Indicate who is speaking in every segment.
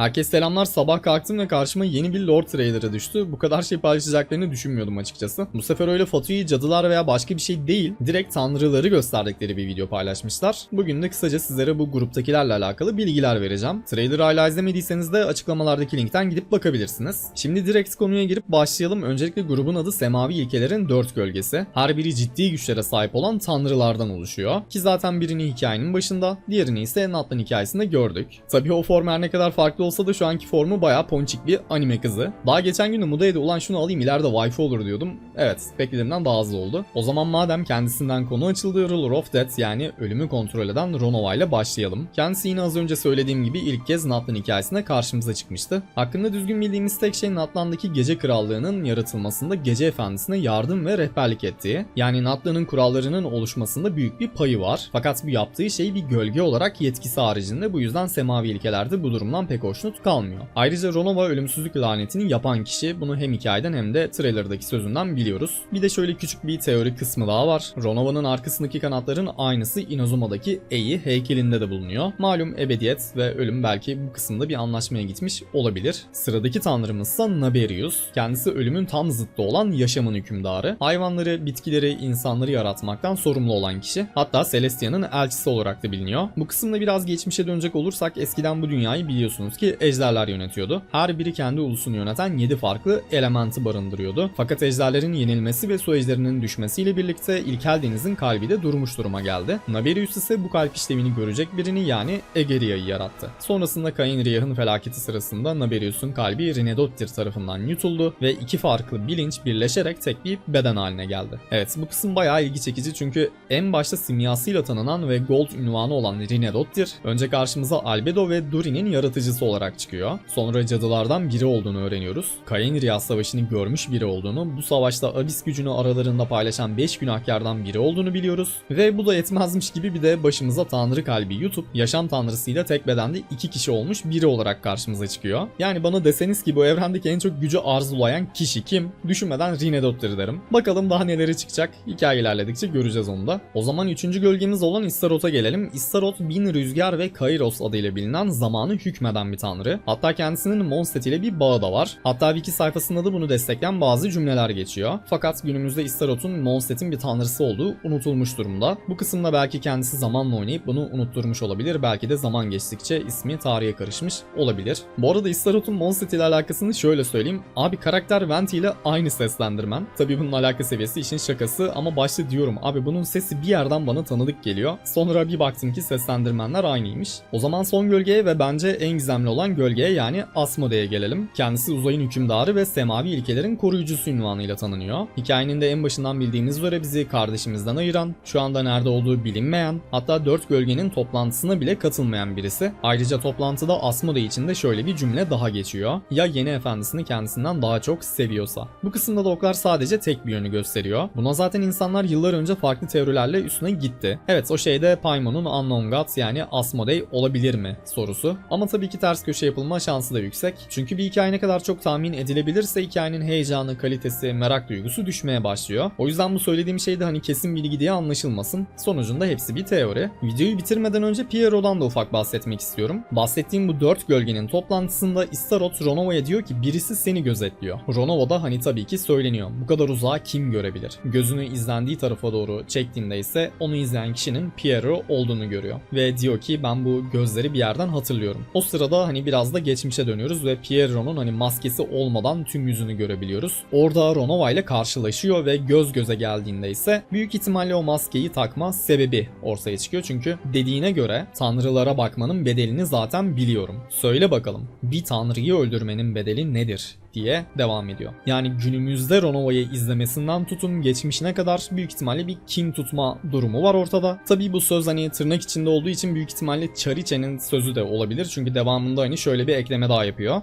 Speaker 1: Herkes selamlar sabah kalktım ve karşıma yeni bir Lord Trader'ı düştü. Bu kadar şey paylaşacaklarını düşünmüyordum açıkçası. Bu sefer öyle Fatu'yu cadılar veya başka bir şey değil, direkt tanrıları gösterdikleri bir video paylaşmışlar. Bugün de kısaca sizlere bu gruptakilerle alakalı bilgiler vereceğim. Trader'ı hala izlemediyseniz de açıklamalardaki linkten gidip bakabilirsiniz. Şimdi direkt konuya girip başlayalım. Öncelikle grubun adı Semavi İlkelerin Dört Gölgesi. Her biri ciddi güçlere sahip olan tanrılardan oluşuyor. Ki zaten birini hikayenin başında, diğerini ise Natlan hikayesinde gördük. Tabii o form her ne kadar farklı olsa da şu anki formu bayağı ponçik bir anime kızı. Daha geçen gün Muda'ya ulan şunu alayım ileride wifi olur diyordum. Evet beklediğimden daha hızlı oldu. O zaman madem kendisinden konu açıldı Ruler of Death yani ölümü kontrol eden Ronova ile başlayalım. Kendisi yine az önce söylediğim gibi ilk kez Natlan hikayesinde karşımıza çıkmıştı. Hakkında düzgün bildiğimiz tek şey Natlan'daki gece krallığının yaratılmasında gece efendisine yardım ve rehberlik ettiği. Yani Natlan'ın kurallarının oluşmasında büyük bir payı var. Fakat bu yaptığı şey bir gölge olarak yetkisi haricinde bu yüzden semavi ilkelerde bu durumdan pek hoşnut kalmıyor. Ayrıca Ronova ölümsüzlük lanetini yapan kişi bunu hem hikayeden hem de trailer'daki sözünden biliyoruz. Bir de şöyle küçük bir teori kısmı daha var. Ronova'nın arkasındaki kanatların aynısı Inazuma'daki Ei heykelinde de bulunuyor. Malum ebediyet ve ölüm belki bu kısımda bir anlaşmaya gitmiş olabilir. Sıradaki tanrımızsa Naberius. Kendisi ölümün tam zıttı olan yaşamın hükümdarı. Hayvanları, bitkileri, insanları yaratmaktan sorumlu olan kişi. Hatta Celestia'nın elçisi olarak da biliniyor. Bu kısımda biraz geçmişe dönecek olursak eskiden bu dünyayı biliyorsunuz ki ejderler yönetiyordu. Her biri kendi ulusunu yöneten 7 farklı elementi barındırıyordu. Fakat ejderlerin yenilmesi ve su ejderinin düşmesiyle birlikte ilkel denizin kalbi de durmuş duruma geldi. Naberius ise bu kalp işlevini görecek birini yani Egeria'yı yarattı. Sonrasında Kainriah'ın felaketi sırasında Naberius'un kalbi Rinedottir tarafından yutuldu ve iki farklı bilinç birleşerek tek bir beden haline geldi. Evet bu kısım bayağı ilgi çekici çünkü en başta simyasıyla tanınan ve Gold ünvanı olan Rinedottir önce karşımıza Albedo ve Durin'in yaratıcısı olarak çıkıyor. Sonra cadılardan biri olduğunu öğreniyoruz. Kainriah savaşını görmüş biri olduğunu, bu savaşta Abyss gücünü aralarında paylaşan 5 günahkardan biri olduğunu biliyoruz. Ve bu da yetmezmiş gibi bir de başımıza tanrı kalbi yutup yaşam tanrısıyla tek bedende iki kişi olmuş biri olarak karşımıza çıkıyor. Yani bana deseniz ki bu evrendeki en çok gücü arzulayan kişi kim? Düşünmeden Rinedottir derim. Bakalım daha neleri çıkacak. Hikaye ilerledikçe göreceğiz onu da. O zaman üçüncü gölgemiz olan Istarot'a gelelim. Istarot bin rüzgar ve Kairos adıyla bilinen zamanı hükmeden bir tanrı. Hatta kendisinin Mondstadt ile bir bağı da var. Hatta wiki sayfasında da bunu destekleyen bazı cümleler geçiyor. Fakat günümüzde Istarot'un Mondstadt'in bir tanrısı olduğu unutulmuş durumda. Bu kısımda belki kendisi zamanla oynayıp bunu unutturmuş olabilir. Belki de zaman geçtikçe ismi tarihe karışmış olabilir. Bu arada Istarot'un Mondstadt ile alakasını şöyle söyleyeyim. Abi karakter Venti ile aynı seslendirmen. Tabii bunun alaka seviyesi işin şakası ama başta diyorum abi bunun sesi bir yerden bana tanıdık geliyor. Sonra bir baktım ki seslendirmenler aynıymış. O zaman son gölgeye ve bence en gizemli olan gölgeye yani Asmode'ye gelelim. Kendisi uzayın hükümdarı ve semavi ilkelerin koruyucusu ünvanıyla tanınıyor. Hikayenin de en başından bildiğimiz üzere bizi kardeşimizden ayıran, şu anda nerede olduğu bilinmeyen, hatta dört gölgenin toplantısına bile katılmayan birisi. Ayrıca toplantıda Asmode için de şöyle bir cümle daha geçiyor. Ya yeni efendisini kendisinden daha çok seviyorsa. Bu kısımda da sadece tek bir yönü gösteriyor. Buna zaten insanlar yıllar önce farklı teorilerle üstüne gitti. Evet o şeyde Paimon'un Unknown Gods yani Asmodee olabilir mi sorusu. Ama tabii ki ters köşe yapılma şansı da yüksek. Çünkü bir hikaye ne kadar çok tahmin edilebilirse hikayenin heyecanı, kalitesi, merak duygusu düşmeye başlıyor. O yüzden bu söylediğim şey de hani kesin bilgi diye anlaşılmasın. Sonucunda hepsi bir teori. Videoyu bitirmeden önce Piero'dan da ufak bahsetmek istiyorum. Bahsettiğim bu dört gölgenin toplantısında Istarot Ronova'ya diyor ki birisi seni gözetliyor. Ronova da hani tabii ki söyleniyor. Bu kadar uzağa kim görebilir? Gözünü izlendiği tarafa doğru çektiğinde ise onu izleyen kişinin Piero olduğunu görüyor. Ve diyor ki ben bu gözleri bir yerden hatırlıyorum. O sırada hani biraz da geçmişe dönüyoruz ve Piero'nun hani maskesi olmadan tüm yüzünü görebiliyoruz. Orada Ronova ile karşılaşıyor ve göz göze geldiğinde ise büyük ihtimalle o maskeyi takma sebebi ortaya çıkıyor. Çünkü dediğine göre tanrılara bakmanın bedelini zaten biliyorum. Söyle bakalım bir tanrıyı öldürmenin bedeli nedir? diye devam ediyor. Yani günümüzde Ronova'yı izlemesinden tutun geçmişine kadar büyük ihtimalle bir kin tutma durumu var ortada. Tabii bu söz hani tırnak içinde olduğu için büyük ihtimalle Chariche'nin sözü de olabilir. Çünkü devamında hani şöyle bir ekleme daha yapıyor.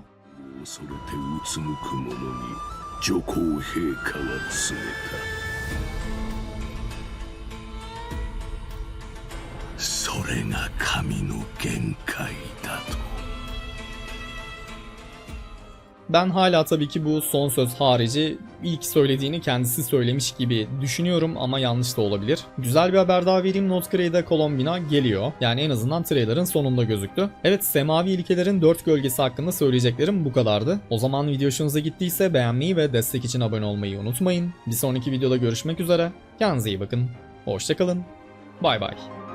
Speaker 2: 恐れてうつむく者に女皇陛下は告げたそれが神の限界だと
Speaker 1: Ben hala tabii ki bu son söz harici ilk söylediğini kendisi söylemiş gibi düşünüyorum ama yanlış da olabilir. Güzel bir haber daha vereyim. Notgrade'e Colombina geliyor. Yani en azından trailer'ın sonunda gözüktü. Evet semavi ilkelerin 4 gölgesi hakkında söyleyeceklerim bu kadardı. O zaman video hoşunuza gittiyse beğenmeyi ve destek için abone olmayı unutmayın. Bir sonraki videoda görüşmek üzere. Kendinize iyi bakın. Hoşçakalın. Bay bay.